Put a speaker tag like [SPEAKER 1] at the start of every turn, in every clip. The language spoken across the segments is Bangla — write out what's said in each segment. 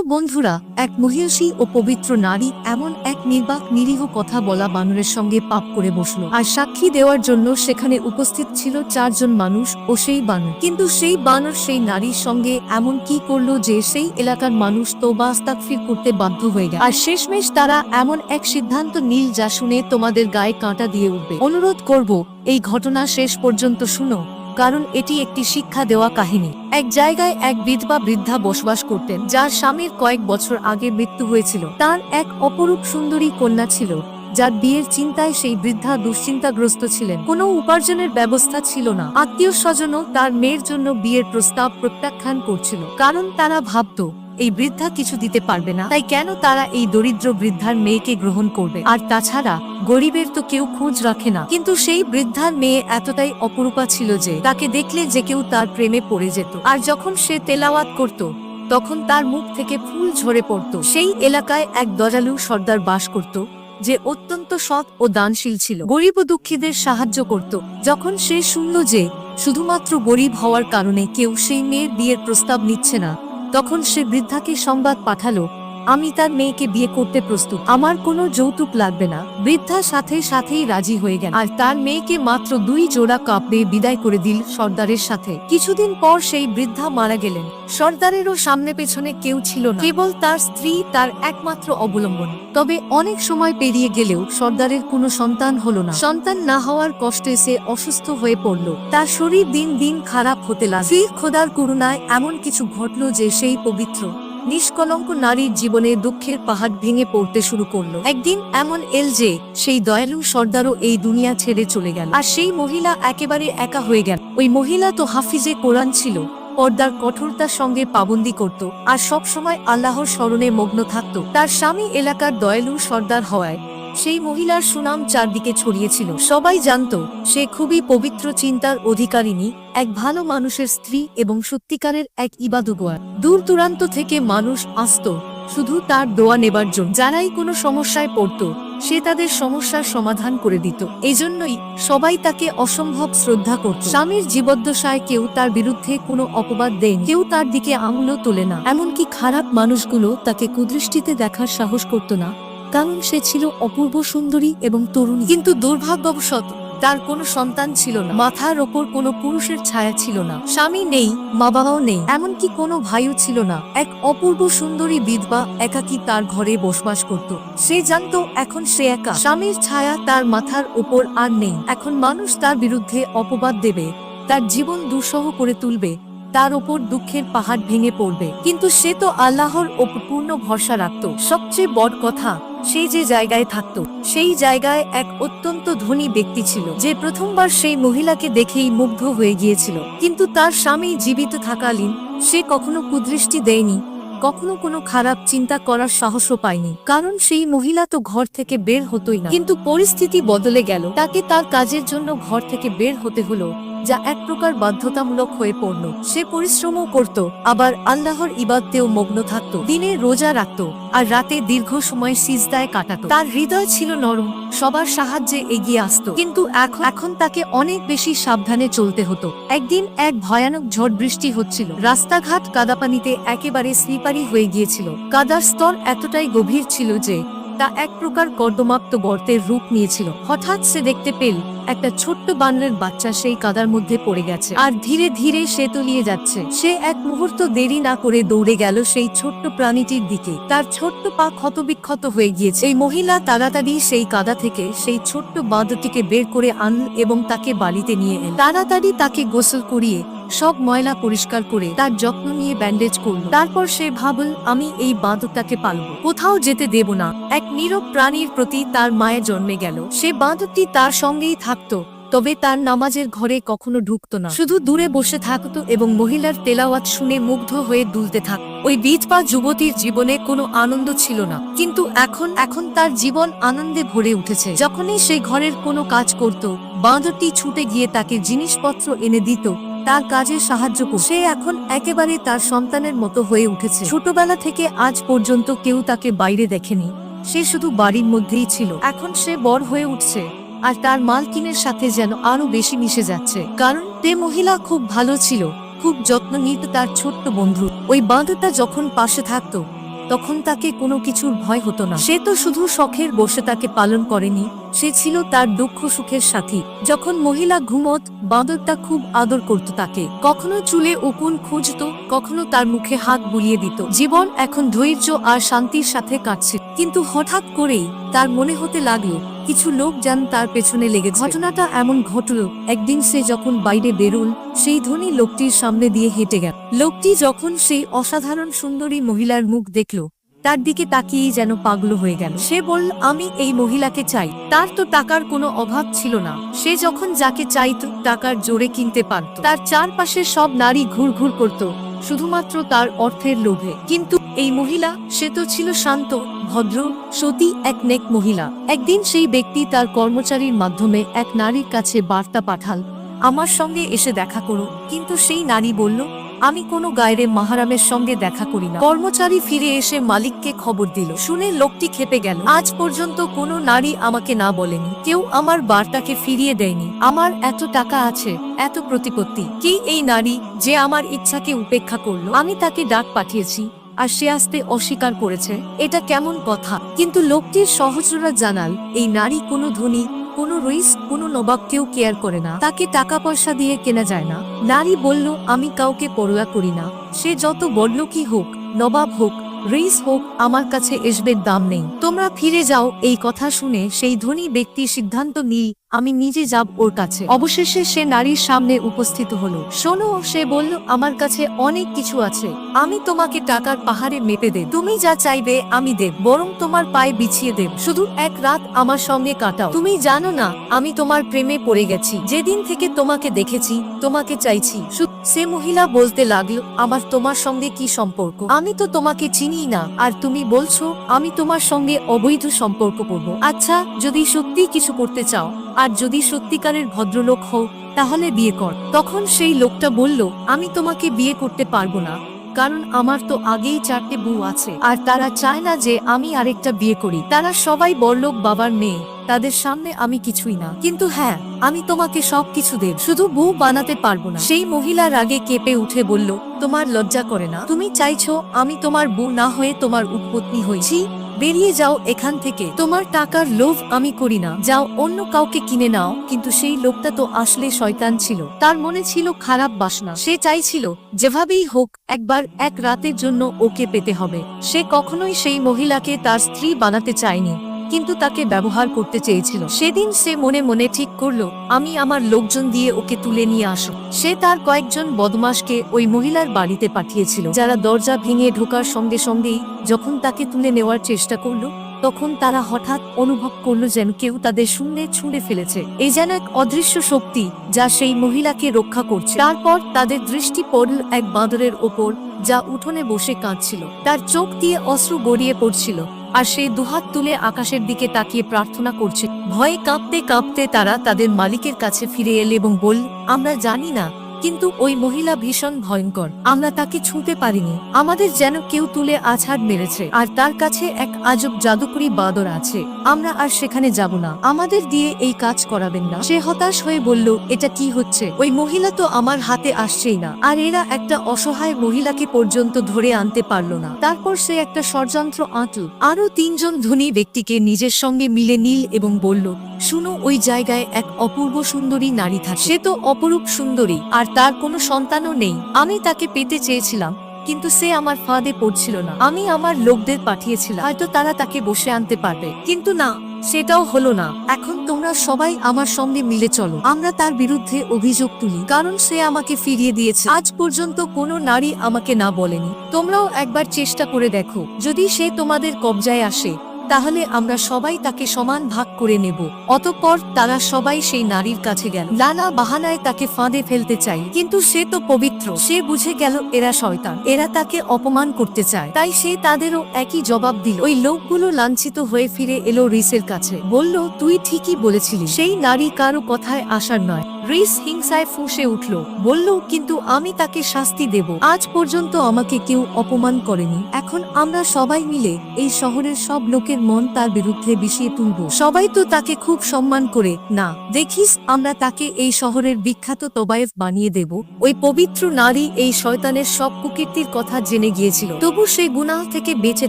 [SPEAKER 1] প্রিয় বন্ধুরা, এক মহিষী ও পবিত্র নারী এমন এক নির্বাক নিরীহ কথা বলা বানরের সঙ্গে পাপ করে বসল। আর সাক্ষী দেওয়ার জন্য সেখানে উপস্থিত ছিল চারজন মানুষ ও সেই বানর। কিন্তু সেই বানর, সেই নারীর সঙ্গে এমন কি করল যে সেই এলাকার মানুষ তোবা আস্তাকফির করতে বাধ্য হয়ে গেল। আর শেষমেশ তারা এমন এক সিদ্ধান্ত নীল যা শুনে তোমাদের গায়ে কাঁটা দিয়ে উঠবে। অনুরোধ করব, এই ঘটনা শেষ পর্যন্ত শুনো। কারণ এটি একটি শিক্ষা দেওয়া কাহিনী। এক জায়গায় এক বিধবা বৃদ্ধা বসবাস করতেন, যার স্বামীর কয়েক বছর আগে মৃত্যু হয়েছিল। তার এক অপরূপ সুন্দরী কন্যা ছিল, যার বিয়ের চিন্তায় সেই বৃদ্ধা দুশ্চিন্তাগ্রস্ত ছিলেন। কোনো উপার্জনের ব্যবস্থা ছিল না। আত্মীয় স্বজনও তার মেয়ের জন্য বিয়ের প্রস্তাব প্রত্যাখ্যান করছিল, কারণ তারা ভাবত এই বৃদ্ধা কিছু দিতে পারবে না। তাই কেন তারা এই দরিদ্র বৃদ্ধার মেয়েকে গ্রহণ করবে? আর তাছাড়া, গরিবের তো কেউ খোঁজ রাখে না। কিন্তু সেই বৃদ্ধার মেয়ে এতটাই অপরূপা ছিল যে, তাকে দেখলে যে কেউ তার প্রেমে পড়ে যেত। আর যখন সে তেলাওয়াত করত, তখন তার মুখ থেকে ফুল ঝরে পড়ত। সেই এলাকায় এক দজালু সর্দার বাস করত, যে অত্যন্ত সৎ ও দানশীল ছিল। গরিব ও দুঃখীদের সাহায্য করত। যখন সে শুনল যে, শুধুমাত্র গরিব হওয়ার কারণে কেউ সেই মেয়ের বিয়ের প্রস্তাব নিচ্ছে না তখন সে বৃদ্ধাকে সংবাদ পাঠালো আমি তার মেয়েকে বিয়ে করতে প্রস্তুত। আমার কোনো যৌতুক লাগবে না। বৃদ্ধা সাথে সাথেই রাজি হয়ে গেল। আর তার মেয়েকে মাত্র দুই জোড়া কাপ দিয়ে বিদায় করে দিল সর্দারের সাথে। কিছুদিন পর সেই বৃদ্ধা মারা গেলেন। সর্দারেরও সামনে পেছনে কেউ ছিল না। কেবল তার স্ত্রী তার একমাত্র অবলম্বন। তবে অনেক সময় পেরিয়ে গেলেও সর্দারের কোনো সন্তান হলো না। সন্তান না হওয়ার কষ্টে সে অসুস্থ হয়ে পড়ল। তার শরীর দিন দিন খারাপ হতে লাগল। খোদার করুণায় এমন কিছু ঘটল যে সেই পবিত্র নিষ্কলঙ্ক নারীর জীবনে দুঃখের পাহাড় ভেঙে পড়তে শুরু করল। একদিন এমন এল যে, সেই দয়ালু সর্দারও এই দুনিয়া ছেড়ে চলে গেল। আর সেই মহিলা একেবারে একা হয়ে গেল। ওই মহিলা তো হাফিজে কোরআন ছিল। পর্দার কঠোরতার সঙ্গে পাবন্দি করত। আর সবসময় আল্লাহর স্মরণে মগ্ন থাকত। তার স্বামী এলাকার দয়ালু সর্দার হওয়ায় সেই মহিলার সুনাম চারদিকে ছড়িয়েছিল। সবাই জানত, সে খুবই পবিত্র চিন্তার অধিকারিণী, এক ভালো মানুষের স্ত্রী এবং সত্যিকারের এক ইবাদুগোয়া। দূর দূরান্ত থেকে মানুষ আসত, শুধু তার দোয়া নেবার জন্য। যারাই কোনো সমস্যায় পড়তো, সে তাদের সমস্যার সমাধান করে দিত। এজন্যই সবাই তাকে অসম্ভব শ্রদ্ধা করত। স্বামীর জীবদ্দশায় কেউ তার বিরুদ্ধে কোনো অপবাদ দেন কেউ তার দিকে আঙুলও তোলে না। এমনকি খারাপ মানুষগুলো তাকে কুদৃষ্টিতে দেখার সাহস করত না। কারণ সে ছিল অপূর্ব সুন্দরী এবং তরুণী। কিন্তু দুর্ভাগ্যবশত, তার কোনো সন্তান ছিল না। মাথার ওপর কোনো পুরুষের ছায়া ছিল না। স্বামী নেই মা বাবাও নেই, এমনকি কোনো ভাইও ছিল না। এক অপূর্ব সুন্দরী বিধবা একাকী তার ঘরে বসবাস করত। সে জানতো, এখন সে একা। স্বামীর ছায়া তার মাথার ওপর আর নেই। এখন মানুষ তার বিরুদ্ধে অপবাদ দেবে, তার জীবন দুঃসহ করে তুলবে। তার ওপর দুঃখের পাহাড় ভেঙে পড়বে। কিন্তু সে তো আল্লাহর ওপর পূর্ণ ভরসা রাখত। সবচেয়ে বড় কথা, সে যে জায়গায় থাকত, সেই জায়গায় এক অত্যন্ত ধনী ব্যক্তি ছিল, যে প্রথমবার সেই মহিলাকে দেখেই মুগ্ধ হয়ে গিয়েছিল। কিন্তু তার স্বামী জীবিত থাকালীন সে কখনো কুদৃষ্টি দেয়নি, কখনো কোনো খারাপ চিন্তা করার সাহসও পায়নি। কারণ সেই মহিলা তো ঘর থেকে বের হতোই না। কিন্তু পরিস্থিতি বদলে গেল। তাকে তার কাজের জন্য ঘর থেকে বের হতে হলো। যা এক প্রকার বাধ্যতামূলক হয়ে পড়ল। সে পরিশ্রমও করত, আবার আল্লাহর ইবাদতেও মগ্ন থাকত। দিনে রোজা রাখত, আর রাতে দীর্ঘ সময় সিজদায় কাটাতো। তার হৃদয় ছিল নরম, সবার সাহায্যে এগিয়ে আসত। কিন্তু এখন তাকে অনেক বেশি সাবধানে চলতে হতো। একদিন এক ভয়ানক ঝড় বৃষ্টি হচ্ছিল। রাস্তাঘাট কাদাপানিতে একেবারে স্লিপারি হয়ে গিয়েছিল। কাদার স্তর এতটাই গভীর ছিল যে তা এক প্রকার কর্দমাক্ত গর্তের রূপ নিয়েছিল। হঠাৎ সে দেখতে পেল, একটা ছোট্ট বানরের বাচ্চা সেই কাদার মধ্যে পড়ে গেছে। আর ধীরে ধীরে সে তলিয়ে যাচ্ছে। সে এক মুহূর্ত দেরি না করে দৌড়ে গেল সেই ছোট্ট প্রাণীটির দিকে। তার ছোট্ট পা ক্ষতবিক্ষত হয়ে গিয়েছে। এই মহিলা তাড়াতাড়ি সেই কাদা থেকে সেই ছোট্ট বাঁধটিকে বের করে আনল এবং তাকে বাড়িতে নিয়ে এল। তাড়াতাড়ি তাকে গোসল করিয়ে সব ময়লা পরিষ্কার করে তার যত্ন নিয়ে ব্যান্ডেজ করল। তারপর সে ভাবল, আমি এই বাঁদরটাকে পালব। কোথাও যেতে দেব না। এক নীরব প্রাণীর প্রতি তার মায়ে জন্মে গেল। সে বাঁদরটি তার সঙ্গেই থাকতো, তবে তার নামাজের ঘরে কখনো ঢুকতো না। শুধু দূরে বসে থাকতো এবং মহিলার তেলাওয়াত শুনে মুগ্ধ হয়ে দুলতে থাক ওই বিধবা যুবতীর জীবনে কোনো আনন্দ ছিল না। কিন্তু এখন এখন তার জীবন আনন্দে ভরে উঠেছে। যখনই সে ঘরের কোনো কাজ করত, বাঁদরটি ছুটে গিয়ে তাকে জিনিসপত্র এনে দিত। তার কাজে সাহায্য করে সে এখন একেবারে তার সন্তানের মতো হয়ে উঠেছে। ছোটবেলা থেকে আজ পর্যন্ত কেউ তাকে বাইরে দেখেনি। সে শুধু বাড়ির মধ্যেই ছিল। এখন সে বড় হয়ে উঠছে। আর তার মালকিনের সাথে যেন আরও বেশি মিশে যাচ্ছে। কারণ তে মহিলা খুব ভালো ছিল। খুব যত্ন নিত তার ছোট্ট বন্ধু। ওই বাঁধটা যখন পাশে থাকতো তখন তাকে কোনো কিছুর ভয় হতো না। সে তো শুধু শখের বসে তাকে পালন করেনি, সে ছিল তার দুঃখ সুখের সাথী। যখন মহিলা ঘুমত, বাঁদরটা খুব আদর করত তাকে। কখনো চুলে উকুন খুঁজত, কখনো তার মুখে হাত বুলিয়ে দিত। জীবন এখন ধৈর্য আর শান্তির সাথে কাটছে। কিন্তু হঠাৎ করেই তার মনে হতে লাগল, কিছু লোক যেন তার পেছনে লেগে ঘটনাটা এমন ঘটল, একদিন সে যখন বাইরে বেরুল, সেই ধনী লোকটির সামনে দিয়ে হেঁটে গেল। লোকটি যখন সেই অসাধারণ সুন্দরী মহিলার মুখ দেখল, তার দিকে তাকিয়েই যেন পাগল হয়ে গেল। সে বলল, আমি এই মহিলাকে চাই। তার তো টাকার কোনো অভাব ছিল না। সে যখন যাকে চাইতো, টাকার জোরে কিনতে পারত। তার চারপাশে সব নারী ঘুর ঘুর করত। শুধুমাত্র তার অর্থের লোভে। কিন্তু এই মহিলা, সে তো ছিল শান্ত, ভদ্র, সতী এক নেক মহিলা। একদিন সেই ব্যক্তি তার কর্মচারীর মাধ্যমে এক নারীর কাছে বার্তা পাঠাল, আমার সঙ্গে এসে দেখা করো। কিন্তু সেই নারী বলল আমি কোনো গায়রে মাহারামের সঙ্গে দেখা করি না। কর্মচারী ফিরে এসে মালিককে খবর দিল। শুনে লোকটি খেপে গেল। আজ পর্যন্ত কোনো নারী আমাকে না বলেনি। কেউ আমার বার্তাকে ফিরিয়ে দেয়নি। আমার এত টাকা আছে, এত প্রতিপত্তি। কি এই নারী যে আমার ইচ্ছাকে উপেক্ষা করল? আমি তাকে ডাক পাঠিয়েছি, আর সে আসতে অস্বীকার করেছে। এটা কেমন কথা? কিন্তু লোকটির সহচরা জানাল, এই নারী কোনো ধনী কোনো রইস কোনো নবাব কেউ কেয়ার করে না। তাকে টাকা পয়সা দিয়ে কেনা যায় না। নারী বলল, আমি কাউকে পরোয়া করি না। সে যত বড়লোকই হোক, নবাব হোক রইস হোক, আমার কাছে এসবের দাম নেই। তোমরা ফিরে যাও, এই কথা শুনে সেই ধনী ব্যক্তি সিদ্ধান্ত নিই আমি নিজে যাব ওর কাছে। অবশেষে সে নারীর সামনে উপস্থিত হলো। শোনো, সে বলল, আমার কাছে অনেক কিছু আছে। আমি তোমাকে টাকার পাহাড়ে মেপে দেব। তুমি যা চাইবে আমি দেব। বরং তোমার পায়ে বিছিয়ে দেব। শুধু এক রাত আমার সঙ্গে কাটাও। তুমি জানো না, আমি তোমার প্রেমে পড়ে গেছি। যেদিন থেকে তোমাকে দেখেছি, তোমাকে চাইছি। সে মহিলা বলতে লাগল, আমার তোমার সঙ্গে কি সম্পর্ক? আমি তো তোমাকে চিনি না। আর তুমি বলছো, আমি তোমার সঙ্গে অবৈধ সম্পর্ক করব। আচ্ছা যদি সত্যি কিছু করতে চাও আর যদি সত্যিকারের ভদ্রলোক হও, তাহলে বিয়ে কর। তখন সেই লোকটা বলল, আমি তোমাকে বিয়ে করতে পারব না, কারণ আমার তো আগেই চারটে বউ আছে। আর তারা চায় না যে আমি আরেকটা বিয়ে করি। তারা সবাই বড়লোক বাবার মেয়ে, তাদের সামনে আমি কিছুই না। কিন্তু হ্যাঁ আমি তোমাকে সব কিছু দেব। শুধু বউ বানাতে পারব না। সেই মহিলার আগে কেঁপে উঠে বলল, তোমার লজ্জা করে না। তুমি চাইছো আমি তোমার বউ না হয়ে তোমার উৎপত্তি হয়েছি বেরিয়ে যাও এখান থেকে। তোমার টাকার লোভ আমি করি না। যাও, অন্য কাউকে কিনে নাও। কিন্তু সেই লোকটা তো আসলে শয়তান ছিল। তার মনে ছিল খারাপ বাসনা। সে চাইছিল, যেভাবেই হোক, একবার এক রাতের জন্য ওকে পেতে হবে। সে কখনোই সেই মহিলাকে তার স্ত্রী বানাতে চায়নি। কিন্তু তাকে ব্যবহার করতে চেয়েছিল। সেদিন সে মনে মনে ঠিক করল, আমি আমার লোকজন দিয়ে ওকে তুলে নিয়ে আসো। সে তার কয়েকজন বদমাসকে ওই মহিলার বাড়িতে পাঠিয়েছিল, যারা দরজা ভেঙে ঢোকার সঙ্গে সঙ্গেই যখন তাকে তুলে নেওয়ার চেষ্টা করল, তখন তারা হঠাৎ অনুভব করল যেন কেউ তাদের শূন্যে ছুঁড়ে ফেলেছে। এই যেন এক অদৃশ্য শক্তি, যা সেই মহিলাকে রক্ষা করছে। তারপর তাদের দৃষ্টি পড়ল এক বাঁদরের ওপর, যা উঠোনে বসে কাঁদছিল। তার চোখ দিয়ে অশ্রু গড়িয়ে পড়ছিল। আর সেই দুহাত তুলে আকাশের দিকে তাকিয়ে প্রার্থনা করছে। ভয়ে কাঁপতে কাঁপতে তারা তাদের মালিকের কাছে ফিরে এল এবং বলল, আমরা জানি না কিন্তু ওই মহিলা ভীষণ ভয়ঙ্কর। আমরা তাকে ছুঁতে পারিনি। আমাদের যেন কেউ তুলে আছাড় মেরেছে। আর তার কাছে এক আজব জাদুকরি বাদর আছে। আমরা আর সেখানে যাব না। আমাদের দিয়ে এই কাজ করাবেন না। সে হতাশ হয়ে বলল, এটা কি হচ্ছে? ওই মহিলা তো আমার হাতে আসছেই না। আর এরা একটা অসহায় মহিলাকে পর্যন্ত ধরে আনতে পারল না। তারপর সে একটা ষড়যন্ত্র আঁটল। আরও তিনজন ধনী ব্যক্তিকে নিজের সঙ্গে মিলে নীল এবং বলল, শুনো, ওই জায়গায় এক অপূর্ব সুন্দরী নারী থাকে। সে তো অপরূপ সুন্দরী। আর তার কোনো সন্তানও নেই। আমি তাকে পেতে চেয়েছিলাম, কিন্তু সে আমার ফাঁদে পড়ছিল না। আমি আমার লোকদের পাঠিয়েছিলাম। হয়তো তারা তাকে বসে আনতে পারবে। কিন্তু না, সেটাও হলো না। এখন তোমরা সবাই আমার সঙ্গে মিলে চলো। আমরা তার বিরুদ্ধে অভিযোগ তুলি, কারণ সে আমাকে ফিরিয়ে দিয়েছে। আজ পর্যন্ত কোনো নারী আমাকে না বলেনি। তোমরাও একবার চেষ্টা করে দেখো। যদি সে তোমাদের কবজায় আসে তাহলে আমরা সবাই তাকে সমান ভাগ করে নেব। অতঃপর তারা সবাই সেই নারীর কাছে গেল। লালা বাহানায় তাকে ফাঁদে ফেলতে চাই, কিন্তু সে তো পবিত্র। সে বুঝে গেল এরা শয়তান। এরা তাকে অপমান করতে চায়। তাই সে তাদেরও একই জবাব দিল। ওই লোকগুলো লাঞ্ছিত হয়ে ফিরে এলো রিসের কাছে। বলল, তুই ঠিকই বলেছিলি। সেই নারী কারও কথায় আসার নয়। রিস হিংসায় ফুঁসে উঠল। বলল, কিন্তু আমি তাকে শাস্তি দেব। আজ পর্যন্ত আমাকে কেউ অপমান করেনি। এখন আমরা সবাই মিলে এই শহরের সব লোকের মন তার বিরুদ্ধে বিষিয়ে তুলব। সবাই তো তাকে খুব সম্মান করে। না, দেখিস, আমরা তাকে এই শহরের বিখ্যাত তবায়েফ বানিয়ে দেব। ওই পবিত্র নারী এই শয়তানের সব কুকীর্তির কথা জেনে গিয়েছিল। তবু সে গুনাহ থেকে বেঁচে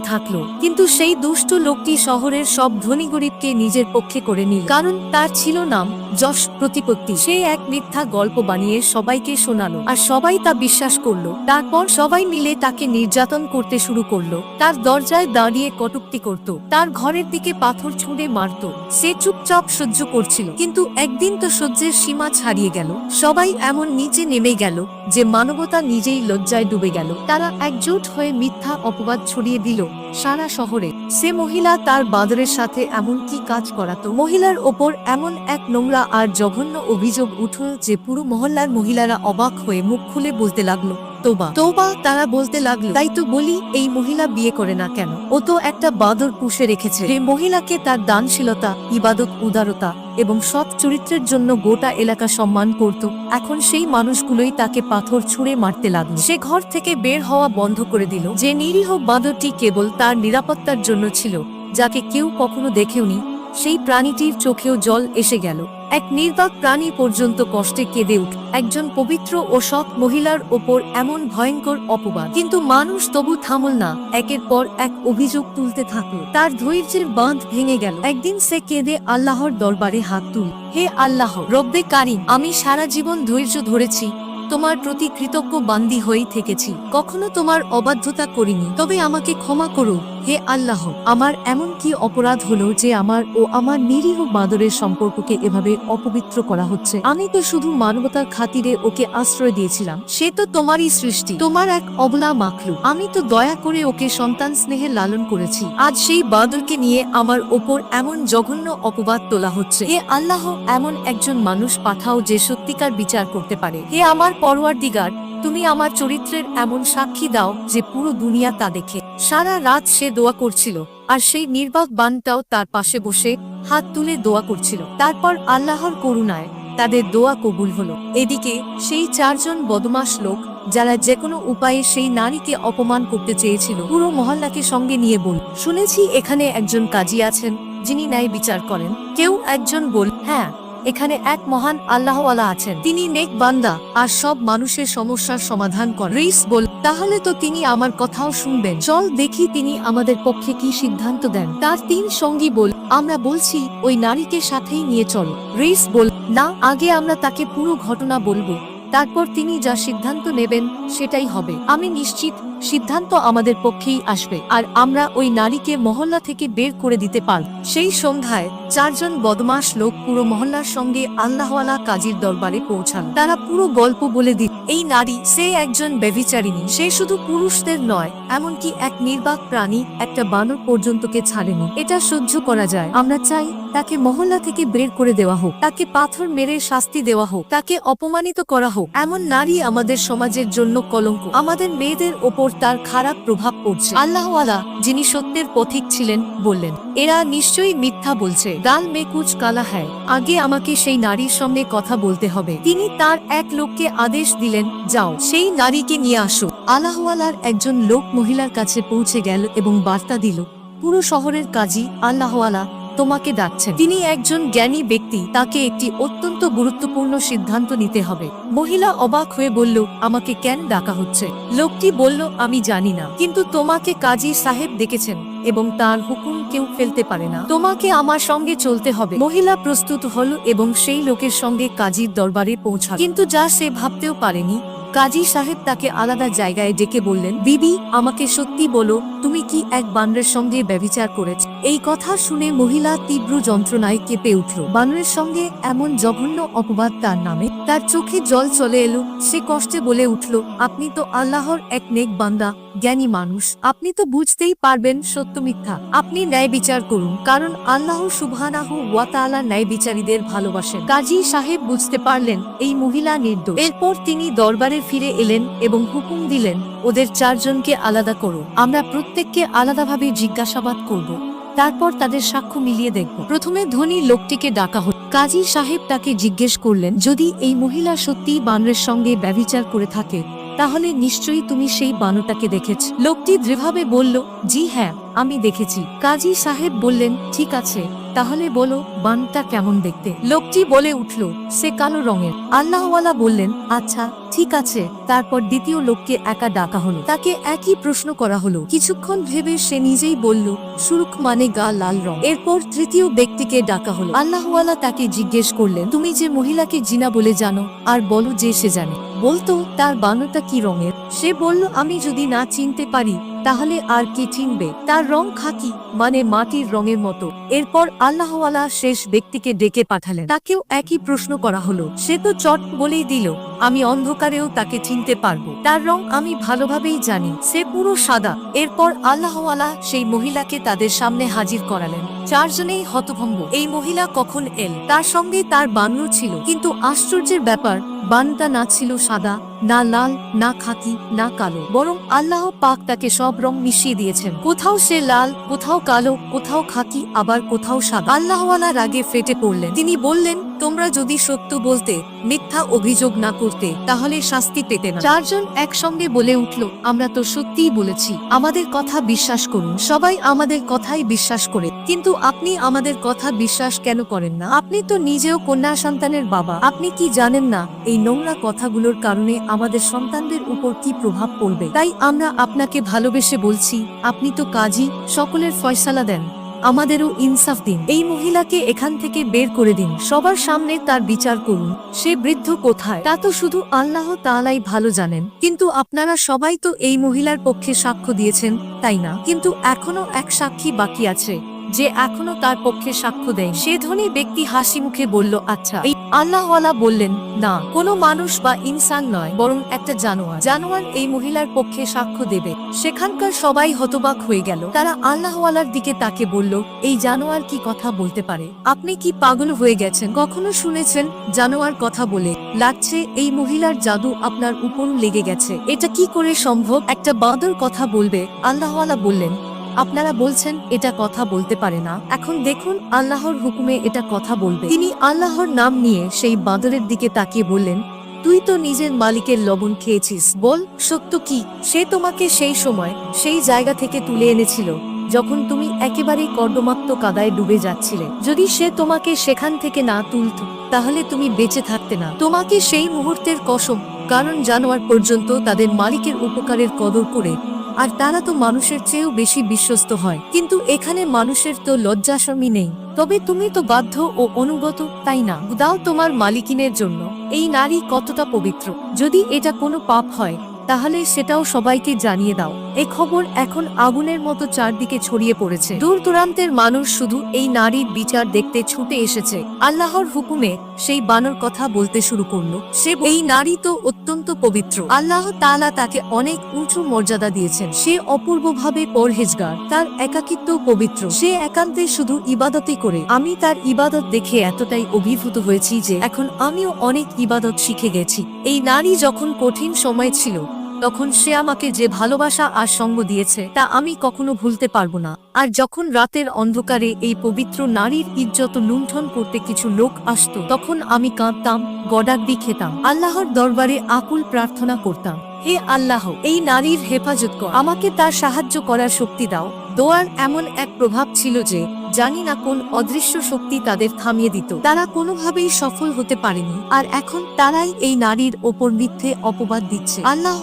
[SPEAKER 1] থাকল। কিন্তু সেই দুষ্ট লোকটি শহরের সব ধনী গরিবকে নিজের পক্ষে করে নিল। কারণ তার ছিল নাম যশ প্রতিপত্তি। সে এক মিথ্যা গল্প বানিয়ে সবাইকে শোনালো আর সবাই তা বিশ্বাস করল। তারপর সবাই মিলে তাকে নির্যাতন করতে শুরু করল। তার দরজায় দাঁড়িয়ে কটুক্তি করত। তার ঘরের দিকে পাথর ছুঁড়ে মারত। সে চুপচাপ সহ্য করছিল। কিন্তু একদিন তো সহ্যের সীমা ছাড়িয়ে গেল। সবাই এমন নিচে নেমে গেল। যে মানবতা নিজেই লজ্জায় ডুবে গেল। তারা একজোট হয়ে মিথ্যা অপবাদ ছড়িয়ে দিল সারা শহরে। সে মহিলা তার বাদরের সাথে এমন কি কাজ করাতো? মহিলার ওপর এমন এক নোংরা আর জঘন্য অভিযোগ উঠল যে পুরো মহল্লার মহিলারা অবাক হয়ে মুখ খুলে বলতে লাগল তোবা। তোবা তারা বলতে লাগল, তাই তো বলি, এই মহিলা বিয়ে করে না কেন? ও তো একটা বাদর পুষে রেখেছে। যে মহিলাকে তার দানশীলতা, ইবাদত উদারতা এবং সৎ চরিত্রের জন্য গোটা এলাকা সম্মান করত। এখন সেই মানুষগুলোই তাকে পাথর ছুঁড়ে মারতে লাগল। সে ঘর থেকে বের হওয়া বন্ধ করে দিল। যে নিরীহ বাদরটি কেবল তার নিরাপত্তার জন্য ছিল, যাকে কেউ কখনো দেখেওনি, সেই প্রাণীটির চোখেও জল এসে গেল। এক নির্বাক প্রাণী পর্যন্ত কষ্টে কেঁদে উঠ একজন পবিত্র ও সৎ মহিলার ওপর এমন ভয়ঙ্কর অপবাদ। কিন্তু মানুষ তবু থামল না। একের পর এক অভিযোগ তুলতে থাকল। তার ধৈর্যের বাঁধ ভেঙে গেল। একদিন সে কেঁদে আল্লাহর দরবারে হাত তুল। হে আল্লাহ, রব্বে কারিম, আমি সারা জীবন ধৈর্য ধরেছি। তোমার প্রতি কৃতজ্ঞ বান্দি হয়েই থেকেছি। কখনো তোমার অবাধ্যতা করিনি। তবে আমাকে ক্ষমা করো, হে আল্লাহ। আমার এমন কি অপরাধ হলো যে আমার ও আমার নিরীহ বাদরের সম্পর্ককে এভাবে অপবিত্র করা হচ্ছে? আমি তো শুধু মানবতার খাতিরে ওকে আশ্রয় দিয়েছিলাম। সে তো তোমারই সৃষ্টি, তোমার এক অবলা মাখলু আমি তো দয়া করে ওকে সন্তান স্নেহে লালন করেছি। আজ সেই বাদরকে নিয়ে আমার ওপর এমন জঘন্য অপবাদ তোলা হচ্ছে। হে আল্লাহ, এমন একজন মানুষ পাঠাও যে সত্যিকার বিচার করতে পারে। হে আমার পরওয়ার দিগার, তুমি আমার চরিত্রের এমন সাক্ষী দাও যে পুরো দুনিয়া তা দেখে। সারা রাত সে দোয়া করছিল, আর সেই নির্বাক বানটাও তার পাশে বসে হাত তুলে দোয়া করছিল। তারপর আল্লাহর করুণায় তাদের দোয়া কবুল হলো। এদিকে সেই চারজন বদমাস লোক, যারা যে কোনো উপায়ে সেই নারীকে অপমান করতে চেয়েছিল, পুরো মহল্লাকে সঙ্গে নিয়ে বল শুনেছি এখানে একজন কাজী আছেন, যিনি ন্যায় বিচার করেন। কেউ একজন বল হ্যাঁ এখানে এক মহান আল্লাহওয়ালা আছেন। তিনি নেক বান্দা, আর সব মানুষের সমস্যার সমাধান করেন। রিস বল, তাহলে তো তিনি আমার কথাও শুনবেন। চল দেখি তিনি আমাদের পক্ষে কি সিদ্ধান্ত দেন। তার তিন সঙ্গী বল, আমরা বলছি, ওই নারীকে সাথেই নিয়ে চল। রিস বল, না, আগে আমরা তাকে পুরো ঘটনা বলব। তারপর তিনি যা সিদ্ধান্ত নেবেন, সেটাই হবে। আমি নিশ্চিত সিদ্ধান্ত আমাদের পক্ষেই আসবে। আর আমরা ওই নারীকে মহল্লা থেকে বের করে দিতে পারব। সেই সন্ধ্যায় চারজন বদমাস লোক পুরো মহল্লার সঙ্গে আল্লাহওয়ালা কাজীর দরবারে পৌঁছান তারা পুরো গল্প বলে দিল, এই নারী, সে একজন ব্যভিচারিণী। সে শুধু পুরুষদের নয়, এমনকি এক নির্বাক প্রাণী একটা বানর পর্যন্তকে ছাড়েনি। এটা সহ্য করা যায়। আমরা চাই তাকে মহল্লা থেকে বের করে দেওয়া হোক। তাকে পাথর মেরে শাস্তি দেওয়া হোক। তাকে অপমানিত করা হোক। এমন নারী আমাদের সমাজের জন্য কলঙ্ক। আমাদের মেয়েদের ওপর তার খারাপ প্রভাব পড়ছে। আল্লাহওয়ালা, যিনি সত্যের পথিক ছিলেন, বললেন, এরা নিশ্চয়ই মিথ্যা বলছে। দাল মে কুচ কালা হ্যায়। আগে আমাকে সেই নারীর সঙ্গে কথা বলতে হবে। তিনি তার এক লোককে আদেশ দিলেন, যাও, সেই নারীকে নিয়ে আসো। আল্লাহওয়ালার একজন লোক মহিলার কাছে পৌঁছে গেল এবং বার্তা দিল, পুরো শহরের কাজী আল্লাহওয়ালা তোমাকে ডাকছেন। তিনি একজন জ্ঞানী ব্যক্তি, তাকে একটি অত্যন্ত গুরুত্বপূর্ণ সিদ্ধান্ত নিতে হবে। মহিলা অবাক হয়ে বলল, আমাকে কেন ডাকা হচ্ছে? লোকটি বলল, আমি জানি না। কিন্তু তোমাকে কাজী সাহেব ডেকেছেন এবং তার হুকুম কেউ ফেলতে পারে না। তোমাকে আমার সঙ্গে চলতে হবে। মহিলা প্রস্তুত হল এবং সেই লোকের সঙ্গে কাজীর দরবারে পৌঁছা কিন্তু যা সে ভাবতেও পারেনি, কাজী সাহেব তাকে আলাদা জায়গায় ডেকে বললেন, বিবি, আমাকে সত্যি বলো, তুমি কি এক বানরের সঙ্গে ব্যভিচার করেছ? এই কথা শুনে মহিলা তীব্র যন্ত্রণায় কেঁপে উঠল। বানরের সঙ্গে এমন জঘন্য অপবাদ তার নামে। তার চোখে জল চলে এলো। সে কষ্টে বলে উঠল, আপনি তো আল্লাহর এক নেক বান্দা, জ্ঞানী মানুষ। আপনি তো বুঝতেই পারবেন সত্য মিথ্যা। আপনি ন্যায় বিচার করুন, কারণ আল্লাহ সুবহানাহ ওয়া তাআলা ন্যায় বিচারীদের ভালোবাসেন। কাজী সাহেব বুঝতে পারলেন, এই মহিলা নির্দোষ। এরপর তিনি দরবারে ফিরে এলেন এবং হুকুম দিলেন, ওদের চারজনকে আলাদা করো। আমরা প্রত্যেককে আলাদাভাবে জিজ্ঞাসাবাদ করব। তারপর তাদের সাক্ষ্য মিলিয়ে দেখব। প্রথমে ধনী লোকটিকে ডাকা হল। কাজী সাহেব তাকে জিজ্ঞেস করলেন, যদি এই মহিলা সত্যিই বানরের সঙ্গে ব্যভিচার করে থাকে, তাহলে নিশ্চয়ই তুমি সেই বানরটাকে দেখেছ? লোকটি দৃঢ়ভাবে বলল, জি হ্যাঁ আমি দেখেছি। কাজী সাহেব বললেন, ঠিক আছে, তাহলে বলো বানটা কেমন দেখতে? লোকটি বলে উঠল, সে কালো রঙের। আল্লাহওয়ালা বললেন আচ্ছা ঠিক আছে, তারপর দ্বিতীয় লোককে একা ডাকা হলো। তাকে একই প্রশ্ন করা হলো। কিছুক্ষণ ভেবে সে নিজেই বলল, সুরুখ মানে গা লাল রং। এরপর তৃতীয় ব্যক্তিকে ডাকা হলো। আল্লাহওয়ালা তাকে জিজ্ঞেস করলেন, তুমি যে মহিলাকে জিনা বলে জানো, আর বলো যে সে জানে? বলতো, তার বানরটা কি রঙের? সে বলল, আমি যদি না চিনতে পারি, তাহলে আর কে চিনবে? তার রং খাকি মানে মাটির রঙের মতো। এরপর আল্লাহওয়ালা শেষ ব্যক্তিকে ডেকে পাঠালেন। তাকেও একই প্রশ্ন করা হলো। সে তো চট বলেই দিল, আমি অন্ধকারেও তাকে চিনতে পারব। তার রং আমি ভালোভাবেই জানি। সে পুরো সাদা। এরপর আল্লাহওয়ালা সেই মহিলাকে তাদের সামনে হাজির করালেন। চারজনেই হতভম্ব। এই মহিলা কখন এল? তার সঙ্গে তার বান্য ছিল। কিন্তু আশ্চর্যের ব্যাপার বানটা না ছিল সাদা, না লাল, না খাকি, না কালো। বরং আল্লাহ পাক তাকে সব রং মিশিয়ে দিয়েছেন। কোথাও সে লাল, কোথাও কালো, কোথাও খাকি, আবার কোথাও সাদা। আল্লাহওয়ালা রাগে ফেটে পড়লেন। তিনি বললেন, তোমরা যদি সত্য বলতে, মিথ্যা অভিযোগ না করতে, তাহলে শাস্তি পেতে না। চারজন একসঙ্গে বলে উঠল, আমরা তো সত্যিই বলেছি, আমাদের কথা বিশ্বাস করুন। সবাই আমাদের কথাই বিশ্বাস করে। কিন্তু আপনি আমাদের কথা বিশ্বাস কেন করেন না? আপনি তো নিজেও কন্যা সন্তানের বাবা। আপনি কি জানেন না, এই নোংরা কথাগুলোর কারণে আমাদের সন্তানদের উপর কি প্রভাব পড়বে? তাই আমরা আপনাকে ভালোবেসে বলছি, আপনি তো কাজী, সকলের ফয়সালা দেন। আমাদেরও ইনসাফ দিন। এই মহিলাকে এখান থেকে বের করে দিন। সবার সামনে তার বিচার করুন। সে বৃদ্ধ কোথায়? তা তো শুধু আল্লাহ তাআলাই ভালো জানেন। কিন্তু আপনারা সবাই তো এই মহিলার পক্ষে সাক্ষ্য দিয়েছেন, তাই না? কিন্তু এখনও এক সাক্ষী বাকি আছে। যে এখনও তার পক্ষে সাক্ষ্য দেয় সে ধনী ব্যক্তি হাসি মুখে বলল আচ্ছা। এই আল্লাহওয়ালা বললেন, না, কোনো মানুষ বা ইনসান নয়, বরং একটা জানোয়ার। জানোয়ার এই মহিলার পক্ষে সাক্ষ্য দেবে। সেখানকার সবাই হতবাক হয়ে গেল। তারা আল্লাহওয়ালার দিকে তাকে বলল, এই জানোয়ার কি কথা বলতে পারে? আপনি কি পাগল হয়ে গেছেন? কখনো শুনেছেন জানোয়ার কথা বলে, লাগছে, এই মহিলার জাদু আপনার উপর লেগে গেছে। এটা কি করে সম্ভব? একটা বাঁদর কথা বলবে। আল্লাহওয়ালা বললেন আপনারা বলছেন, এটা কথা বলতে পারে না। এখন দেখুন, আল্লাহর হুকুমে এটা কথা বলবে। তিনি আল্লাহর নাম নিয়ে সেই বাঁদরের দিকে তাকিয়ে বললেন, তুই তো নিজের মালিকের লবণ খেয়েছিস। বল, সত্য কি? সে তোমাকে সেই সময়, সেই জায়গা থেকে তুলে এনেছিল, যখন তুমি একেবারেই কর্দমাক্ত কাদায় ডুবে যাচ্ছিলে। যদি সে তোমাকে সেখান থেকে না তুলত, তাহলে তুমি বেঁচে থাকতে না। তোমাকে সেই মুহূর্তের কসম, কারণ জানোয়ার পর্যন্ত তাদের মালিকের উপকারের কদর করে আর তারা তো মানুষের চেয়েও বেশি বিশ্বস্ত হয়। কিন্তু এখানে মানুষের তো লজ্জাসমী নেই। তবে তুমি তো বাধ্য ও অনুগত, তাই না? দাও তোমার মালিকিনের জন্য। এই নারী কতটা পবিত্র। যদি এটা কোনো পাপ হয় তাহলে সেটাও সবাইকে জানিয়ে দাও। এ খবর এখন আগুনের মতো চারদিকে ছড়িয়ে পড়েছে। দূর দূরান্তের মানুষ শুধু এই নারীর বিচার দেখতে ছুটে এসেছে। আল্লাহর হুকুমে সেই বানর কথা বলতে শুরু করল। সে এই নারী তো অত্যন্ত পবিত্র। আল্লাহ তাআলা তাকে অনেক উঁচু মর্যাদা দিয়েছেন। সে অপূর্বভাবে পরহেজগার। তার একাকিত্ব পবিত্র। সে একান্তে শুধু ইবাদতই করে। আমি তার ইবাদত দেখে এতটাই অভিভূত হয়েছি যে এখন আমিও অনেক ইবাদত শিখে গেছি। এই নারী যখন কঠিন সময় ছিল তখন সে আমাকে যে ভালোবাসা আর সঙ্গ দিয়েছে, তা আমি কখনো ভুলতে পারব না। আর যখন রাতের অন্ধকারে এই পবিত্র নারীর ইজ্জত লুণ্ঠন করতে কিছু লোক আসতো, তখন আমি কাঁদতাম গডাগডি খেতাম। আল্লাহর দরবারে আকুল প্রার্থনা করতাম, হে আল্লাহ, এই নারীর হেফাজত কর। আমাকে তার সাহায্য করার শক্তি দাও। দোয়ার এমন এক প্রভাব ছিল যে জানি না কোন অদৃশ্য শক্তি তাদের থামিয়ে দিত। তারা কোনোভাবেই সফল হতে পারেনি, আর এখন তারাই এই নারীর ওপর মিথ্যে অপবাদ দিচ্ছে। আল্লাহ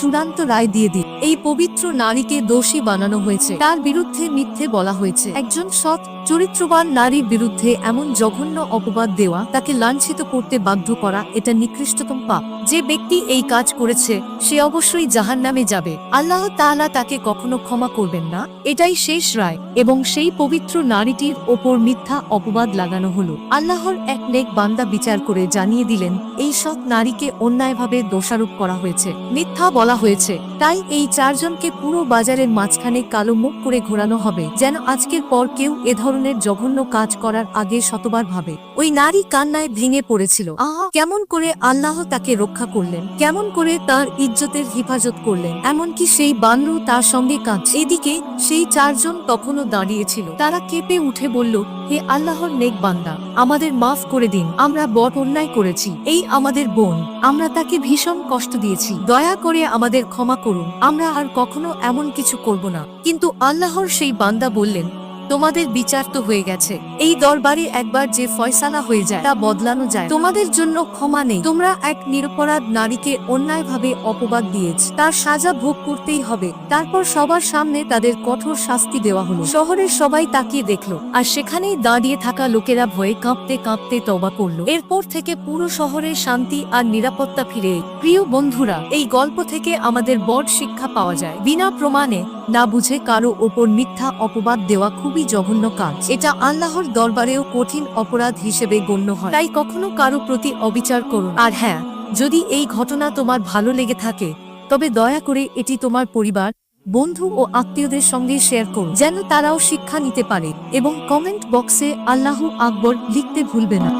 [SPEAKER 1] চূড়ান্ত রায় দিয়ে দিন এই পবিত্র নারীকে দোষী বানানো হয়েছে। তার বিরুদ্ধে মিথ্যে বলা হয়েছে। একজন সৎ, চরিত্রবান নারীর বিরুদ্ধে এমন জঘন্য অপবাদ দেওয়া, তাকে লাঞ্ছিত করতে বাধ্য করা, এটা নিকৃষ্টতম পাপ। যে ব্যক্তি এই কাজ করেছে, সে অবশ্যই জাহান নামে যাবে। আল্লাহ তাআলা তাকে কখনো ক্ষমা করবেন না। এটাই শেষ রায়, এবং সেই পবিত্র নারীটির ওপর মিথ্যা অপবাদ লাগানো হলো। আল্লাহর এক নেক বান্দা বিচার করে জানিয়ে দিলেন, এই সৎ নারীকে অন্যায়ভাবে দোষারোপ করা হয়েছে। মিথ্যা বলা হয়েছে। তাই এই চারজনকে পুরো বাজারের মাঝখানে কালো মুখ করে ঘোরানো হবে, যেন আজকের পর কেউ এ ধরনের জঘন্য কাজ করার আগে শতবার ভাবে। ওই নারী কান্নায় ভেঙে পড়েছিল। আহা, কেমন করে আল্লাহ তাকে রক্ষা করলেন, কেমন করে তার ইজ্জতের হেফাজত করলেন। এমনকি সেই বানরু তার সঙ্গে কাঁদছে। এদিকে সেই চারজন তখনও দাঁড়িয়েছিল তারা কেঁপে উঠে বলল, হে আল্লাহর নেক বান্দা, আমাদের মাফ করে দিন, আমরা বট অন্যায় করেছি, এই আমাদের বোন, আমরা তাকে ভীষণ কষ্ট দিয়েছি, দয়া করে আমাদের ক্ষমা করুন, আমরা আর কখনো এমন কিছু করব না। কিন্তু আল্লাহর সেই বান্দা বললেন তোমাদের বিচার তো হয়ে গেছে। এই দরবারে একবার যে ফয়সালা হয়ে যায়, তা বদলানো যায়। তোমাদের জন্য ক্ষমা নেই। তোমরা এক নিরপরাধ নারীকে অন্যায়ভাবে অপবাদ দিয়েছ। তার সাজা ভোগ করতেই হবে। তারপর সবার সামনে তাদের কঠোর শাস্তি দেওয়া হলো। শহরের সবাই তাকিয়ে দেখল। আর সেখানেই দাঁড়িয়ে থাকা লোকেরা ভয়ে কাঁপতে কাঁপতে তবা করল। এরপর থেকে পুরো শহরে শান্তি আর নিরাপত্তা ফিরে প্রিয় বন্ধুরা, এই গল্প থেকে আমাদের বড় শিক্ষা পাওয়া যায়। বিনা প্রমাণে না বুঝে কারও ওপর মিথ্যা অপবাদ দেওয়া খুবই জঘন্য কাজ। এটা আল্লাহর দরবারেও কঠিন অপরাধ হিসেবে গণ্য হয়। তাই কখনো কারও প্রতি অবিচার করুন আর হ্যাঁ যদি এই ঘটনা তোমার ভালো লেগে থাকে, তবে দয়া করে এটি তোমার পরিবার, বন্ধু ও আত্মীয়দের সঙ্গে শেয়ার করুন যেন তারাও শিক্ষা নিতে পারে এবং কমেন্ট বক্সে আল্লাহ আকবর লিখতে ভুলবে না।